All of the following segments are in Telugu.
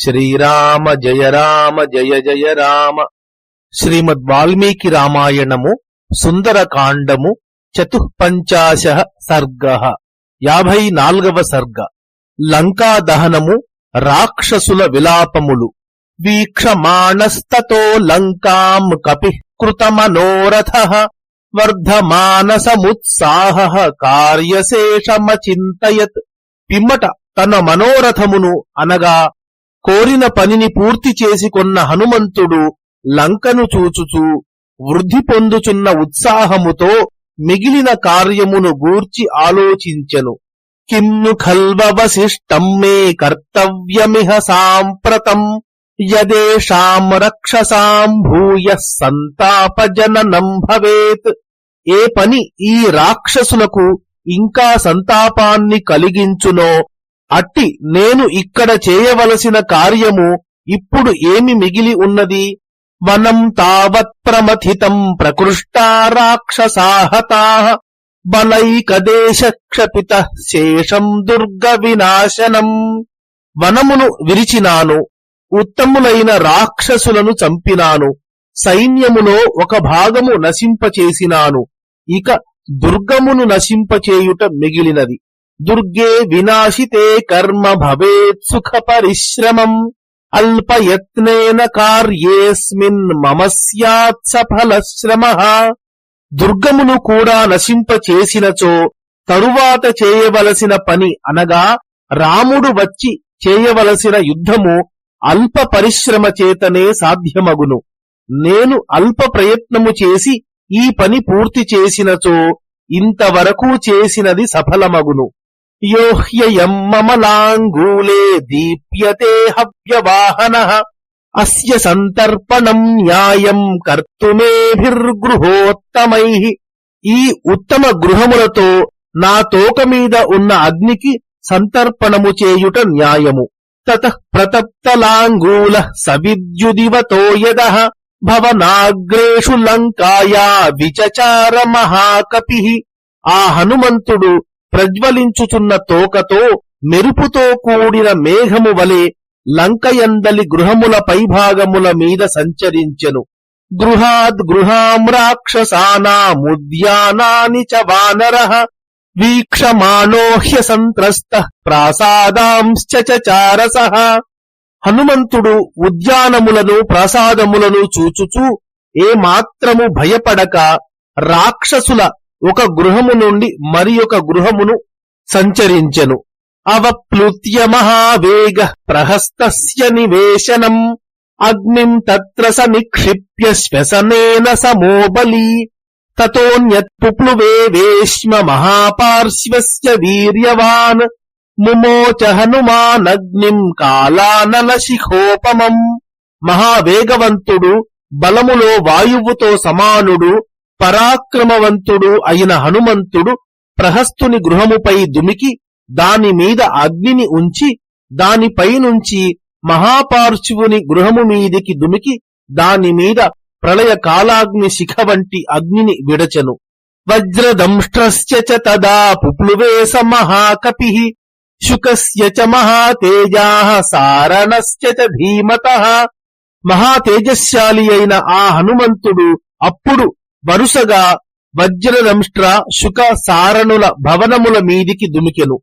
శ్రీరామ జయ రామ జయ జయ రామ. శ్రీమద్ వాల్మీకి రామాయణము సుందరకాండము చతుఃపంచాశ సర్గ. యాభై నాల్గవ సర్గ. లంకా దహనము రాక్షసుల విలాపములు. వీక్షమాణస్తతో లంకాం కపి కృతమనోరథ. వర్ధమానసముత్సాహ కార్యశేషమచింతయత్. పిమ్మట తన మనోరథమును అనగా కోరిన పనిని పూర్తి చేసి కొన్న హనుమంతుడు లంకను చూచుచూ వృద్ధి పొందుచున్న ఉత్సాహముతో మిగిలిన కార్యమును గూర్చి ఆలోచించెను. కిమ్ను ఖల్వవశిష్టం మే కర్తవ్యమిహ సాంప్రతం యదేషాం రక్షసాం భూయ సంతాపజననం భవేత్. ఏ పని ఈ రాక్షసులకు ఇంకా సంతాపాన్ని కలిగించునో అట్టి నేను ఇక్కడ చేయవలసిన కార్యము ఇప్పుడు ఏమి మిగిలి ఉన్నది? వనం తావత్ ప్రమథితం ప్రకృష్టా రాక్షసాహతా బలైకదేశ క్షపిత శేషం దుర్గ వినాశనం వనమును విరిచినాను ఉత్తములైన రాక్షసులను చంపినాను సైన్యములో ఒక భాగము నశింపచేసినాను ఇక దుర్గమును నశింపచేయుట మిగిలినది. దుర్గే వినాశితే కర్మ భవేత్ సుఖ పరిశ్రమం అల్పయత్నేన కార్యేస్మిన్ మమ సత్ సఫలశ్రమ దుర్గమును కూడా నశింపచేసినచో తరువాత చేయవలసిన పని అనగా రాముడు వచ్చి చేయవలసిన యుద్ధము అల్ప పరిశ్రమ చేతనే సాధ్యమగును నేను అల్ప ప్రయత్నము చేసి ఈ పని పూర్తి చేసినచో ఇంతవరకు చేసినది సఫలమగును। యోహ్యయం మమలాంగూలే దీప్యతే హవ్యవాహన అస్య సంతర్పణం న్యాయం కర్తుమేభిర్గృహోత్తమై ఈ ఉత్తమ గృహములతో నా తోక మీద ఉన్న అగ్నికి సంతర్పణము చేయుట న్యాయము తత ప్రతప్తలాంగూల సవిద్యుదివతో యద భవనాగ్రేషు లంకాయా విచచార మహాకపి ఆ హనుమంతుడు ప్రజ్వలించుచున్న తోకతో మెరుపుతో కూడిన మేఘము వలె లంకయందలి గృహముల పైభాగముల మీద సంచరించెను. గృహాద్ గృహాం రాక్షసానాముద్యానాని చ వానర వీక్షమానోహ్య సంత్రస్త ప్రాసాదాంశ్చ చారస. హనుమంతుడు ఉద్యానములను ప్రసాదములను చూచుచూ ఏ మాత్రము భయపడక రాక్షసుల ఒక గృహము నుండి మరి ఒక గృహమును సంచరించెను. అవప్లుత్య మహావేగ ప్రహస్తస్య నివేశనం. అగ్నిం తత్ర స నిక్షిప్య శ్వసనేన సమోబలి తతోన్యత్పుప్లువే వేష్మ మహాపార్శ్వస్య వీర్యవాన్. ముమోచ హనుమానగ్నిం కాలానల శిఖోపమం. మహావేగవంతుడు బలములో వాయువుతో సమానుడు పరాక్రమవంతుడు అయిన హనుమంతుడు ప్రహస్తుని గృహముపై దుమికి దాని మీద అగ్నిని ఉంచి దానిపైనుంచి మహాపార్శువుని గృహము మీదికి దుమికి దాని మీద ప్రళయ కాలాగ్ని శిఖ వంటి అగ్నిని విడచెను. వజ్రదంష్ట్రస్య చ తదా పుప్లువే స మహాకపి. శుకస్య చ మహాతేజా సారణస్య చ ధీమతః. మహాతేజశాలి అయిన ఆ హనుమంతుడు అప్పుడు వరుసగా వజ్రదంష్ట్ర శుక సారణుల భవనముల మీదికి దుమికెను.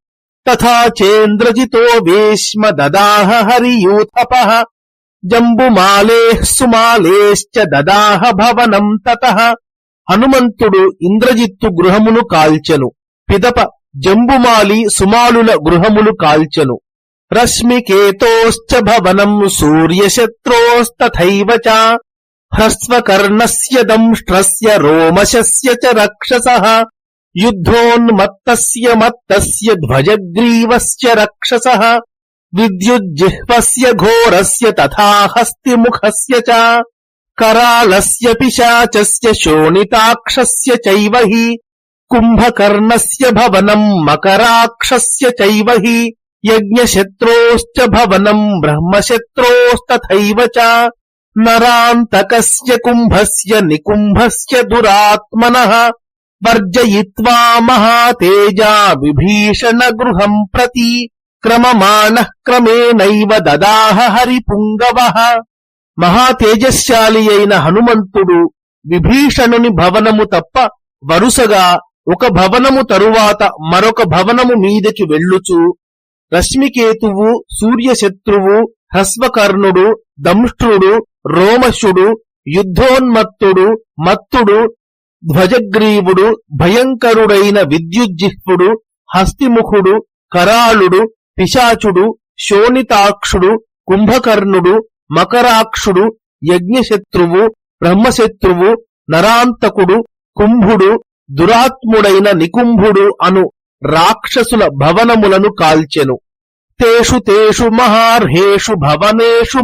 తథా చేంద్రజితో వేష్మ దదాహ హరియూతప జంబుమాలే సుమాలేశ్చ దదాహ భవనం తత. హనుమంతుడు ఇంద్రజిత్తు గృహమును కాల్చెను. పిదప జంబుమాలి సుమాలుల గృహములు కాల్చెను. రశ్మికేతోశ్చ భవనం సూర్యశత్రోస్తథైవ చ. ह्रस्वकर्णस्य दंष्ट्रस्य रोमशस्य च रक्षसः। युद्धोन्मत्तस्य मत्तस्य ध्वजग्रीवस्य रक्षसः। विद्युज्जिह्वस्य घोरस्य तथा हस्तिमुखस्य च। करालस्य पिशाचस्य शोणिताक्षस्य चैव हि। कुम्भकर्णस्य भवनम् मकराक्षस्य चैव हि। यज्ञशत्रोश्च भवनम् ब्रह्मशत्रोस्तथैव च। నరాంతకస్య కుంభస్య నికుంభస్య దురాత్మన వర్జయిత్వా మహాతేజా విభీషణ గృహం ప్రతి క్రమమాణః క్రమేణ దదాహ హరిపుంగవ మహాతేజశాలి అయిన హనుమంతుడు విభీషణుని భవనము తప్ప వరుసగా ఒక భవనము తరువాత మరొక భవనము మీదకి వెళ్ళుచు రశ్మికేతువు సూర్యశత్రువు హ్రస్వకర్ణుడు దంష్ట్రుడు రోమశుడు యుద్ధోన్మత్తుడు మత్తుడు ధ్వజగ్రీవుడు భయంకరుడైన విద్యుజ్జిహ్వుడు హస్తిముఖుడు కరాళుడు పిశాచుడు శోణితాక్షుడు కుంభకర్ణుడు మకరాక్షుడు యజ్ఞశత్రువు బ్రహ్మశత్రువు నరాంతకుడు కుంభుడు దురాత్ముడైన నికుంభుడు అను రాక్షసుల భవనములను కాల్చెను. తేషు తేషు మహార్హేషు భవనేషు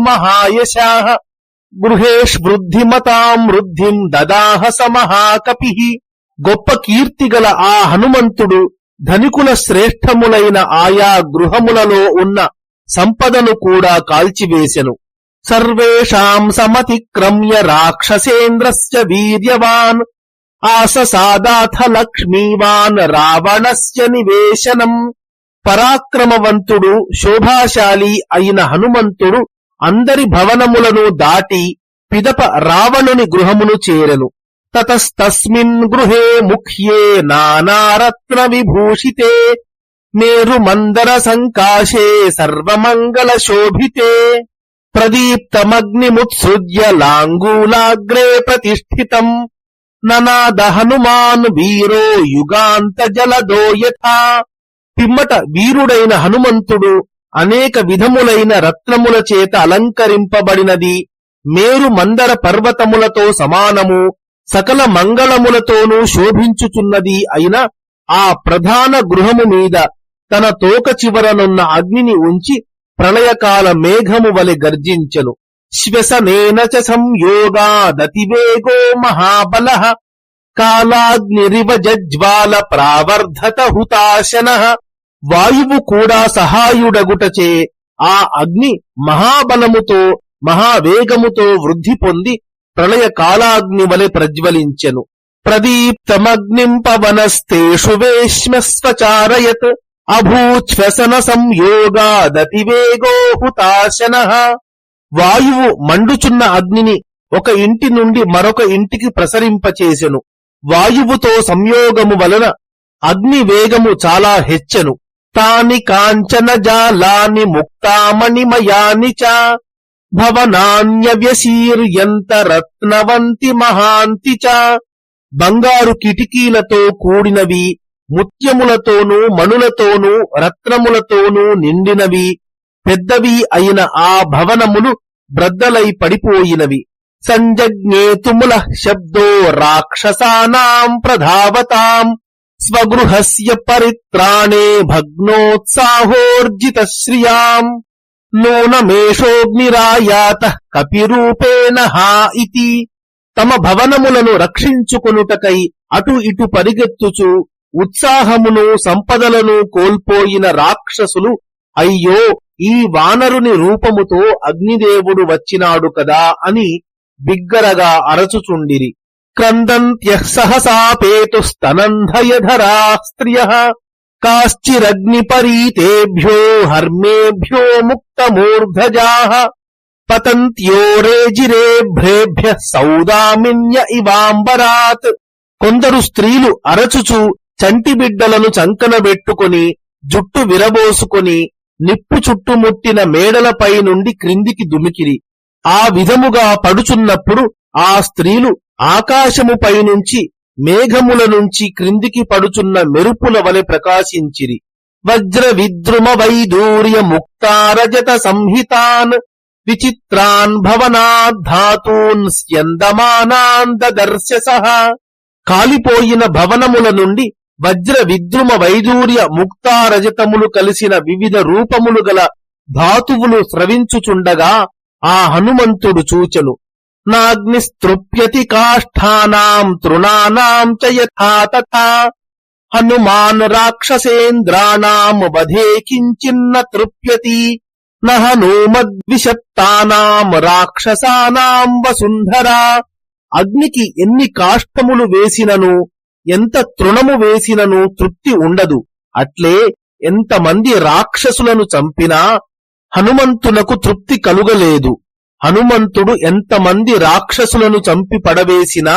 గృహేష్ గృహేష్వృద్ధిమతాం వృద్ధిం దదాహ సమహాకపి. గొప్ప కీర్తిగల ఆ హనుమంతుడు ధనికుల శ్రేష్టములైన ఆయా గృహములలో ఉన్న సంపదను కూడా కాల్చివేశెను సర్వేషాం సమతిక్రమ్య రాక్షసేంద్రస్య వీర్యవాన్. ఆససాదాథ లక్ష్మీవాన్ రావణస్య నివేశనం. పరాక్రమవంతుడు శోభాశాలి అయిన హనుమంతుడు అందరి భవనములను దాటి పిదప రావణుని గృహమును చేరెను. తతస్తస్మిన్ గృహే ముఖ్యే నానారత్న విభూషితే మేరు మందర సంకాశే సర్వమంగళ శోభితే ప్రదీప్తమగ్నిముత్సృజ్య లాంగూలాగ్రే ప్రతిష్ఠితం. ననాద హనుమాన్ వీరో యుగాంత జలదో యథా పిమ్మట వీరుడైన హనుమంతుడు అనేక విధములైన రత్నముల చేత అలంకరింపబడినది మేరు మందర పర్వతములతో సమానము సకల మంగళములతోనూ శోభించుచున్నది అయిన ఆ ప్రధాన గృహము మీద తన తోక చివరనున్న అగ్నిని ఉంచి ప్రళయకాల మేఘము వలె గర్జించెను. శ్వసనేన చ సంయోగాదతివేగో మహాబల కాలాగ్నిరివ జజ్వాల ప్రావర్ధత హుతాశన వాయువు కూడా సహాయుడగుటచే ఆ అగ్ని మహాబలముతో మహావేగముతో వృద్ధి పొంది ప్రళయ కాలాగ్ని వలె ప్రజ్వలించెను. ప్రదీప్తమగ్నిం పవనస్తేషు వేశ్మస్వచారయత్ అభూచ్ఛ్వసన సంయోగాదతివేగో హుతాశన వాయువు మండుచున్న అగ్నిని ఒక ఇంటి నుండి మరొక ఇంటికి ప్రసరింపచేసెను. వాయువుతో సంయోగము వలన అగ్ని వేగము చాలా హెచ్చెను. తాని కాంచన జాలాని ముక్తామణిమయాని చ భవనాన్యవ్యశీర్యంత రత్నవంతి మహాంతి చ. బంగారు కిటికీలతో కూడినవి ముత్యములతోనూ మణులతోనూ రత్నములతోనూ నిండినవి పెద్దవి అయిన ఆ భవనములు బ్రద్దలై పడిపోయినవి. సంజజ్ఞేతుముల శబ్దో రాక్షసానాం ప్రధావతాం. స్వగృహస్య పరిత్రాణే భగ్నోత్సాహోర్జిత శ్రియాం నూనమేషోగ్నిరాయాత కపిరూపేణ హా ఇతి తమ భవనములను రక్షించుకొనుటకై అటు ఇటు పరిగెత్తుచు ఉత్సాహమును సంపదలను కోల్పోయిన రాక్షసులు అయ్యో ఈ వానరుని రూపముతో అగ్నిదేవుడు వచ్చినాడు కదా అని బిగ్గరగా అరచుచుండిరి. క్రందంత్యః సహసాపేతుస్తనంధయధరా స్త్రియ కాశ్చిరగ్నిపరీతేభ్యో హర్మేభ్యో ముక్తమూర్ధజా పతంత్యోరేజిరేభ్రేభ్య సౌదామిన్య ఇవాంబరాత్ కొందరు స్త్రీలు అరచుచు చంటి బిడ్డలను జుట్టు విరబోసుకుని నిప్పు చుట్టుముట్టిన మేడలపై నుండి క్రిందికి దుమికిరి. ఆ విధముగా పడుచున్నప్పుడు ఆ స్త్రీలు ఆకాశముపై నుంచి మేఘముల నుంచి క్రిందికి పడుచున్న మెరుపుల వలె ప్రకాశించిరి. వజ్ర విద్రుమ వైదూర్య ముక్తారజత సంహితాన్ విచిత్రాన్ భవనాద్ధాతూన్ స్యందమానాందర్శ కాలిపోయిన భవనముల నుండి వజ్ర విద్రుమ వైదూర్య ముక్తారజతములు కలిసిన వివిధ రూపములు గల ధాతువులు స్రవించుచుండగా ఆ హనుమంతుడు చూచెను. నాగ్నిస్తృప్యతి కాష్ఠానాం తృణానాం చ యథా తథా. హనుమాన్ రాక్షసేంద్రాణాం వధే కించిన్న తృప్యతి. నహనూమద్విషప్తానాం రాక్షసానాం వసుంధరా. అగ్నికి ఎన్ని కాష్టములు వేసినను ఎంత తృణము వేసినను తృప్తి ఉండదు. అట్లే ఎంతమంది రాక్షసులను చంపినా హనుమంతునకు తృప్తి కలుగలేదు. హనుమంతుడు ఎంతమంది రాక్షసులను చంపి పడవేసినా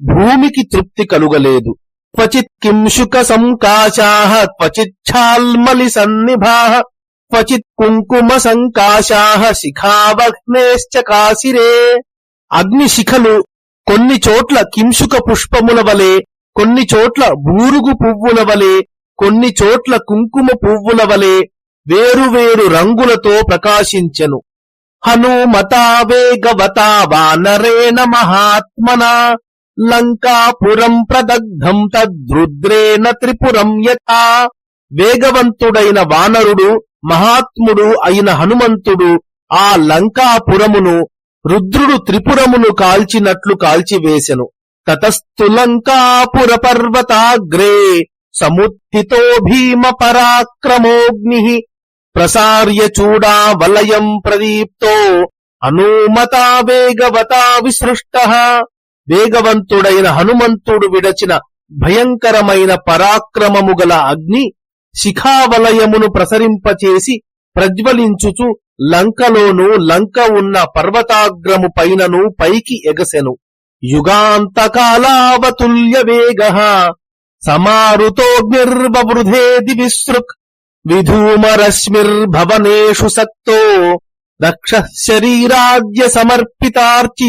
భూమికి తృప్తి కలుగలేదు. క్వచిత్ కింశుక సంకాశాహ క్వచిచ్ఛాల్మలి సన్నిభా క్వచిత్ కుంకుమ సంకాశాహ శిఖావహ్నేశ్చ కాశిరే. అగ్ని శిఖలు కొన్ని చోట్ల కింశుక పుష్పముల వలె కొన్ని చోట్ల బూరుగు పువ్వుల వలె కొన్ని చోట్ల కుంకుమ పువ్వుల వలె వేరువేరు రంగులతో ప్రకాశించెను. హనుమతా వేగవతా వానరేణ మహాత్మనా లంకాపురం ప్రదగ్ధం తద్రుద్రేణ త్రిపురం యథా వేగవంతుడైన వానరుడు మహాత్ముడు అయిన హనుమంతుడు ఆ లంకాపురమును రుద్రుడు త్రిపురమును కాల్చినట్లు కాల్చివేశెను తతస్థు లంకాపుర పర్వతాగ్రే సముత్థితో భీమ పరాక్రమోగ్ని। ప్రసార్య చూడా వలయం ప్రదీప్తో హనుమతా వేగవతా విసృష్ట వేగవంతుడైన హనుమంతుడు విడచిన భయంకరమైన పరాక్రమము గల అగ్ని శిఖావలయమును ప్రసరింపచేసి ప్రజ్వలించుచు లంకలోను లంక ఉన్న పర్వతాగ్రము పైనను పైకి ఎగసెను. యుగాంతకాలావతుల్య వేగ. సమారుతోగ్నిర్బవృధేది విసృక్ విధూమరశ్మిర్భవనేషు సక్తో రక్ష శరీరాద్య సమర్పితార్చి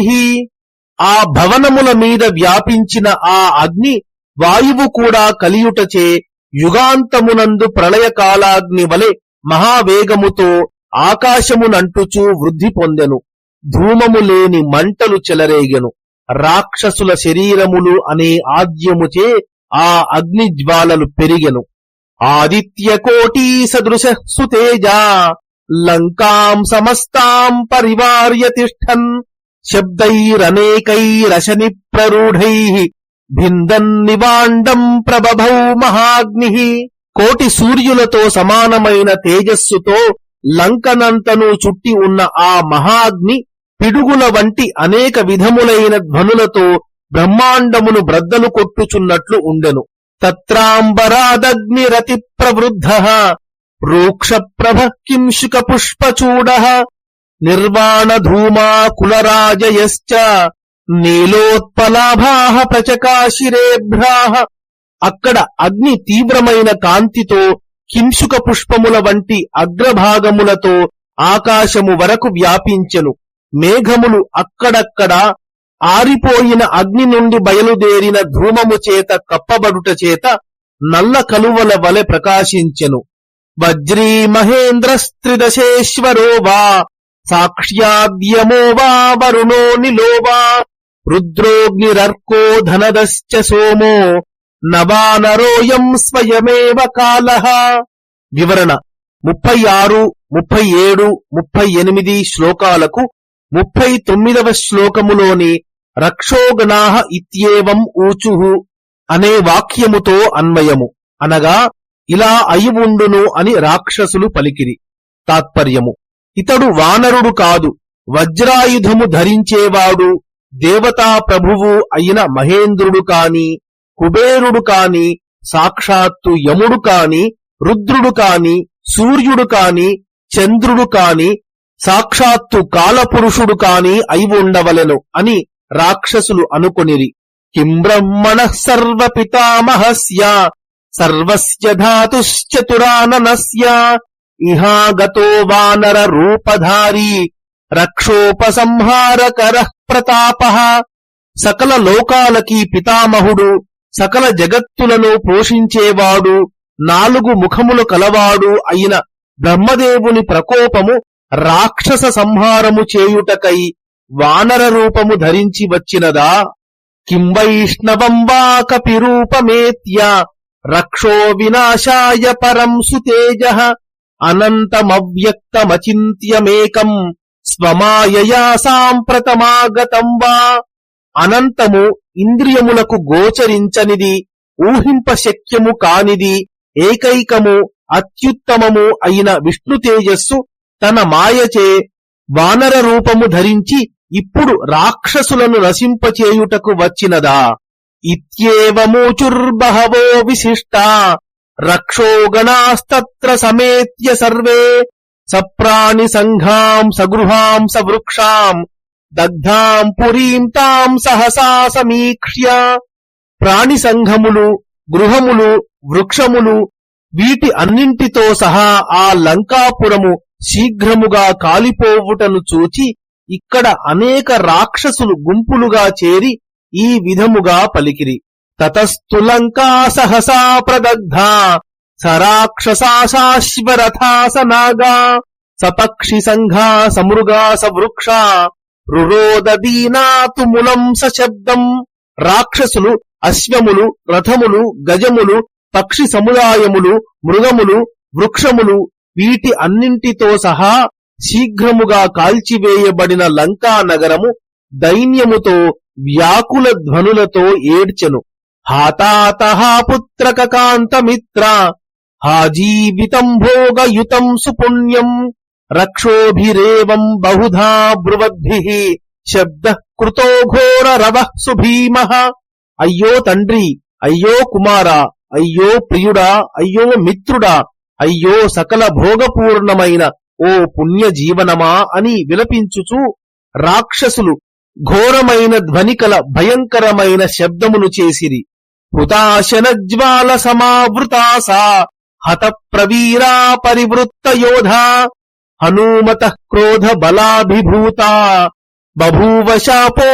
ఆ భవనముల మీద వ్యాపించిన ఆ అగ్ని వాయువు కూడా కలియుటచే యుగాంతమునందు ప్రళయకాలాగ్ని వలె మహావేగముతో ఆకాశమునంటుచూ వృద్ధి పొందెను। ధూమము లేని మంటలు చెలరేగెను। రాక్షసుల శరీరములు అనే ఆద్యముచే ఆ అగ్ని జ్వాలలు పెరిగెను। ఆదిత్య కోటీ సదృశ సుతేజా లంకాం సమస్తాం పరివార్య తిష్టన్ శబ్దైరనేకైరశని ప్రరూఢై భిందన్నివాండం ప్రభభౌ మహాగ్ని కోటి సూర్యులతో సమానమైన తేజస్సుతో లంకనంతను చుట్టి ఉన్న ఆ మహాగ్ని పిడుగుల వంటి అనేక విధములైన ధ్వనులతో బ్రహ్మాండమును బ్రద్దలు కొట్టుచున్నట్లు ఉండెను. తత్రాంబరాదగ్నిరతి ప్రవృద్ధ రూక్ష ప్రభ కింశుక పుష్పచూడ నిర్వాణ కులరాజయశ్చ నీలోత్పలాభా ప్రచకాశిరేభ్రా అక్కడ అగ్ని తీవ్రమైన కాంతితో కింశుక పుష్పముల వంటి అగ్రభాగములతో ఆకాశము వరకు వ్యాపించెను. మేఘములు అక్కడక్కడ ఆరిపోయిన అగ్ని నుండి బయలుదేరిన ధూమము చేత కప్పబడుట చేత నల్ల కలువల వలె ప్రకాశించెను. వజ్రీ మహేంద్రస్త్రిదశేశ్వరో వా సాక్ష్యాద్యమో వా వరుణో నిలోవా రుద్రోగ్నిరర్కో ధనదశ్చ సోమో నవానరోయం స్వయమేవ కాల. వివరణ ముప్పై ఆరు ముప్పై ఏడు ముప్పై ఎనిమిది శ్లోకాలకు ముప్పై తొమ్మిదవ శ్లోకములోని రక్షోగణాహ ఇత్యేవం ఊచుహు అనే వాక్యముతో అన్వయము. అనగా ఇలా అయి ఉండును అని రాక్షసులు పలికిరి. తాత్పర్యము. ఇతడు వానరుడు కాదు వజ్రాయుధము ధరించేవాడు దేవతా ప్రభువు అయిన మహేంద్రుడు కాని కుబేరుడు కాని సాక్షాత్తు యముడు కాని రుద్రుడు కాని సూర్యుడు కాని చంద్రుడు కాని సాక్షాత్తు కాలపురుషుడు కాని అయి ఉండవలెను అని రాక్షసులు అనుకొనిరి. కిం సర్వ పితామహస్య సర్వస్య ధాతుశ్చతురాననస్య ఇహాగతో వానర రూపధారీ రక్షోపసంహారకర ప్రతాప. సకల లోకాలకి పితామహుడు సకల జగత్తులను పోషించేవాడు నాలుగు ముఖములు కలవాడు అయిన బ్రహ్మదేవుని ప్రకోపము రాక్షస సంహారము చేయుటకై వానర రూపము ధరించి వచ్చినదా? కిం వైష్ణవం కపిరూపమేత్య రక్షో వినాశాయ పరం సుతేజ అనంతమవ్యక్తమచింత్యమేకం స్వమాయయా సాంప్రతమాగతం వా? అనంతము ఇంద్రియములకు గోచరించనిది ఊహింప శక్యము కానిది ఏకైకము అత్యుత్తమము అయిన విష్ణు తేజస్సు తన మాయచే వానర రూపము ధరించి ఇప్పుడు రాక్షసులను నశింపచేయుటకు వచ్చినదా? ఇత్యేవమూచుర్బహవో విశిష్టా. రక్షోగణాస్తత్ర సమేత్య సర్వే. సప్రాణి సంఘాం సగృహాం సవృక్షాం. దగ్ధాం పురీం తాం సహసా సమీక్ష్య. ప్రాణి సంఘములు గృహములు వృక్షములు వీటి అన్నింటితో సహా ఆ లంకాపురము శీఘ్రముగా కాలిపోవుటను చూచి ఇక్కడ అనేక రాక్షసులు గుంపులుగా చేరి ఈ విధముగా పలికిరి. తతస్థులంకా సహసా ప్రదగ్ధా సరాక్షసాశాశ్వరథాసనాగా సపక్షి సంఘా సమృగా సవృక్షా రురోదీనాతుములం సశబ్దం. రాక్షసులు అశ్వములు రథములు గజములు పక్షి సముదాయములు మృగములు వృక్షములు వీటి అన్నింటితో సహా శీఘ్రముగా కాల్చివేయబడిన లంకా నగరము దైన్యముతో వ్యాకుల ధ్వనులతో ఏడ్చెను. హాతాతహా పుత్రక కాంతమిత్ర భోగయుతం సుపుణ్యం రక్షోభిరేవం బహుధా బ్రువద్భి శబ్ద కృతో ఘోర రవ సుభీమ. అయ్యో తండ్రి అయ్యో కుమారా అయ్యో ప్రియుడా అయ్యో మిత్రుడా అయ్యో సకల భోగపూర్ణమైన ఓ పుణ్య జీవనమా అని విలపించుచు రాక్షసులు ఘోరమైన ధ్వనికల భయంకరమైన శబ్దమును చేసిరి. హుతాశన జ్వాల సమావృతాసా హత ప్రవీరా పరివృత్త యోధా హనుమత క్రోధ బలాభిభూత బభూవ శాపో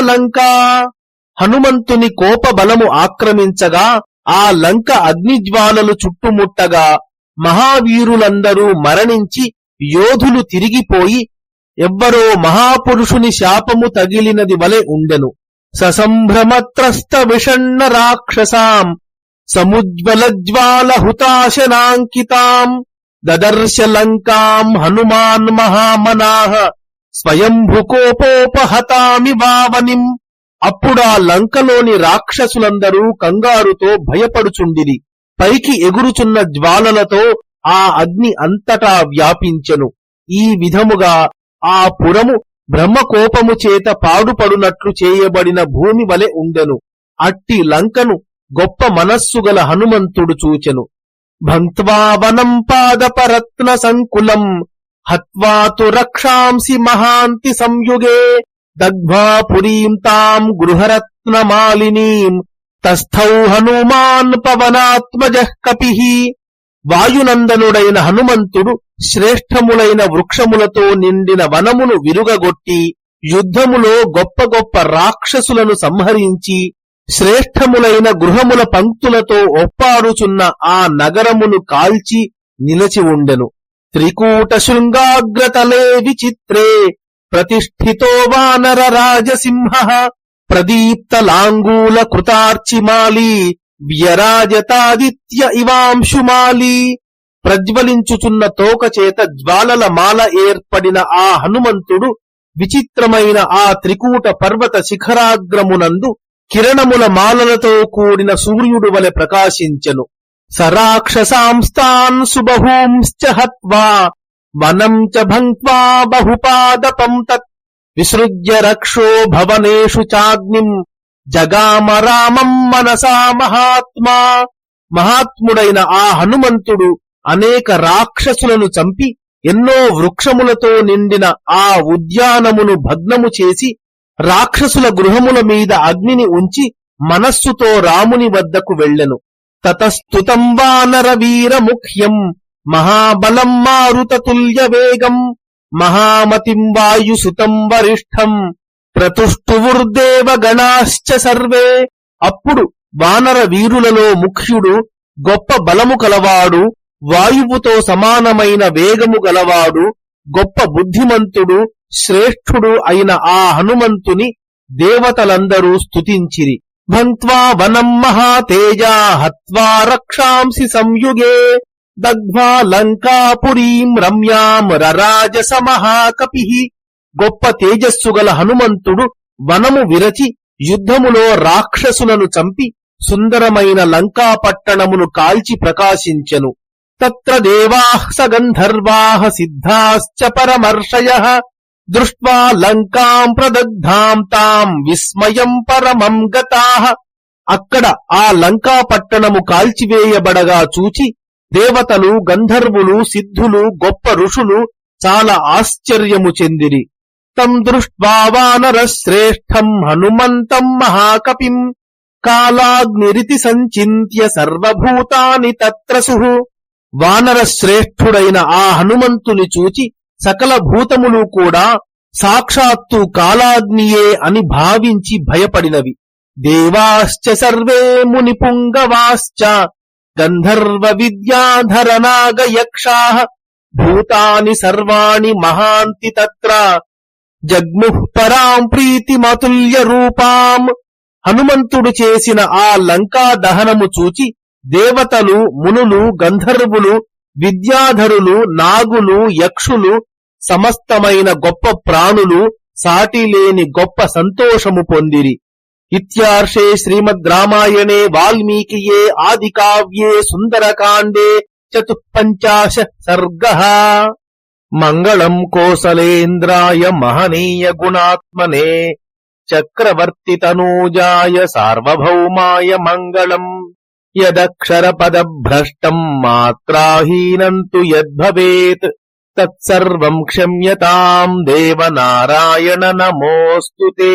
లంకా హనుమంతుని కోప బలము ఆక్రమించగా ఆ లంక అగ్నిజ్వాలలు చుట్టుముట్టగా మహావీరులందరూ మరణించి యోధులు తిరిగిపోయి ఎవ్వరో మహాపురుషుని శాపము తగిలినది వలె ఉండెను. ససంభ్రమత్రస్త విషణ్ణ రాక్షసాం సముజ్వలజ్వాల హుతాశనాంకితాం దదర్శ లంకాం హనుమాన్ మహామనాహ స్వయంభుకోపోపహతామి వావనిం. అప్పుడా లంకలోని రాక్షసులందరూ కంగారుతో భయపడుచుండిరి. పైకి ఎగురుచున్న జ్వాలలతో ఆ అగ్ని అంతటా వ్యాపించెను. ఈ విధముగా ఆ పురము బ్రహ్మకోపము చేత పాడుపడునట్లు చేయబడిన భూమి వలె ఉండెను. అట్టి లంకను గొప్ప మనస్సు గల హనుమంతుడు చూచెను. భంత్వావనం పాదపరత్న సంకులం హత్వాతు రక్షాంసి మహాంతి సంయుగే దగ్ధ్వా పురీం తాం గృహరత్నమాలినీం తస్థౌ హనుమాన్ పవనాత్మజ కపి. వాయునందనుడైన హనుమంతుడు శ్రేష్టములైన వృక్షములతో నిండిన వనమును విరుగగొట్టి యుద్ధములో గొప్ప గొప్ప రాక్షసులను సంహరించి శ్రేష్టములైన గృహముల పంక్తులతో ఒప్పాడుచున్న ఆ నగరమును కాల్చి నిలచి ఉండెను. త్రికూట శృంగాగ్రతలే విచిత్రే. ప్రతిష్ఠితో వానర రాజసింహ. ప్రదీప్తలాంగూల కృతార్చిమాలి వ్యరాజతాదిత్య ఇవాంశుమాలి. ప్రజ్వలించుచున్న తోకచేత జ్వాలల మాల ఏర్పడిన ఆ హనుమంతుడు విచిత్రమైన ఆ త్రికూట పర్వత శిఖరాగ్రమునందు కిరణముల మాలలతో కూడిన సూర్యుడు వలె ప్రకాశించెను. సరాక్షసాంస్తాన్ సుబహూంశ్చ హత్వా వనం చ భంక్వా బహుపాదపం తత్ విసృజ్య రక్షో భవనేషు చాగ్నిం జగామ రామం మనసా మహాత్మా. మహాత్ముడైన ఆ హనుమంతుడు అనేక రాక్షసులను చంపి ఎన్నో వృక్షములతో నిండిన ఆ ఉద్యానమును భగ్నము చేసి రాక్షసుల గృహముల మీద అగ్నిని ఉంచి మనస్సుతో రాముని వద్దకు వెళ్ళెను. తతస్తుతం వానర వీర ముఖ్యం. మహాబలం మారుతతుల్య వేగం. మహామతిం వాయుసుతం వరిష్టం ప్రతుష్టువుర్దేవ గణాశ్చ సర్వే. అప్పుడు వానర వీరులలో ముఖ్యుడు గొప్ప బలము కలవాడు వాయువుతో సమానమైన వేగము గలవాడు గొప్ప బుద్ధిమంతుడు శ్రేష్ఠుడు అయిన ఆ హనుమంతుని దేవతలందరూ స్తుతించిరి. భంక్వా వనం మహాతేజా హత్వా రక్షాంసి సంయుగే. దగ్ధ్వా లంకాపురీం రమ్యాం రరాజస మహాకపి గొప్ప తేజస్సు గల హనుమంతుడు వనము విరచి యుద్ధములో రాక్షసులను చంపి సుందరమైన లంకా పట్టణమును కాల్చి ప్రకాశించెను తత్ర దేవాః స సిద్ధాశ్చ పరమర్షయః దృష్ట్వా లంకాం ప్రదగ్ధాం తాం విస్మయం పరమం గతాః అక్కడ ఆ లంకా పట్టణము కాల్చివేయబడగా చూచి దేవతలు గంధర్వులు సిద్ధులు గొప్ప ఋషులు చాలా ఆశ్చర్యము చెందిరి. తం దృష్ట్వా వానర శ్రేష్టం హనుమంతం మహాకపిం కాలాగ్నిరితి సంచింత్య సర్వభూతాని తత్రసు. వానర శ్రేష్ఠుడైన ఆ హనుమంతుని చూచి సకల భూతములు కూడా సాక్షాత్తు కాలాగ్నియే అని భావించి భయపడినవి. దేవాశ్చ సర్వే ముని పుంగవాశ్చ గంధర్వ విద్యాధరనాగ యక్షా భూతాని సర్వాణి మహాంతి తత్ర జగ్ముః పరాం ప్రీతిమతుల్య రూపాం హనుమంతుడు చేసిన ఆ లంకా దహనము చూచి దేవతలు మునులు గంధర్వులు విద్యాధరులు నాగులు యక్షులు సమస్తమైన గొప్ప ప్రాణులు సాటిలేని గొప్ప సంతోషము పొందిరి. ఇత్యార్షే శ్రీమద్ రామాయణే వాల్మీకియే ఆది కావ్యే సుందరకాండే చతుపంచాశ సర్గ మంగళం కోసలేంద్రాయ మహనీయ గుణాత్మనే చక్రవర్తి తనూజాయ సార్వభౌమాయ మంగళం యదక్షరపదభ్రష్టం మాత్రాహీనంతు యద్భవేత్ తత్సర్వం క్షమ్యతాం దేవనారాయణ నమోస్తుతే